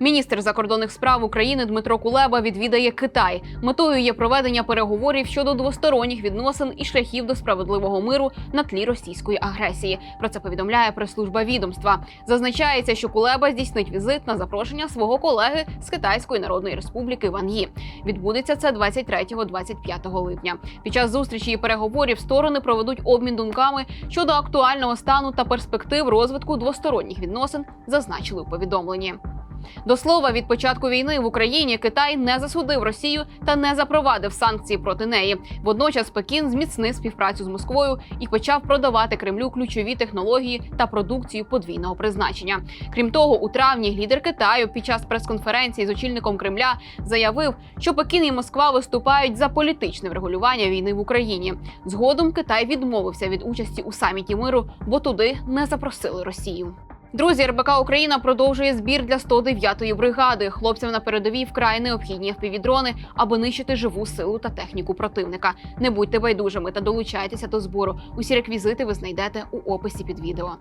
Міністр закордонних справ України Дмитро Кулеба відвідає Китай. Метою є проведення переговорів щодо двосторонніх відносин і шляхів до справедливого миру на тлі російської агресії. Про це повідомляє прес-служба відомства. Зазначається, що Кулеба здійснить візит на запрошення свого колеги з Китайської Народної Республіки Ван Ї. Відбудеться це 23-25 липня. Під час зустрічі і переговорів сторони проведуть обмін думками щодо актуального стану та перспектив розвитку двосторонніх відносин, зазначили у повідомленні. До слова, від початку війни в Україні Китай не засудив Росію та не запровадив санкції проти неї. Водночас Пекін зміцнив співпрацю з Москвою і почав продавати Кремлю ключові технології та продукцію подвійного призначення. Крім того, у травні лідер Китаю під час прес-конференції з очільником Кремля заявив, що Пекін і Москва виступають за політичне врегулювання війни в Україні. Згодом Китай відмовився від участі у саміті миру, бо туди не запросили Росію. Друзі, РБК Україна продовжує збір для 109-ї бригади. Хлопцям на передовій вкрай необхідні FPV-дрони, аби нищити живу силу та техніку противника. Не будьте байдужими та долучайтеся до збору. Усі реквізити ви знайдете у описі під відео.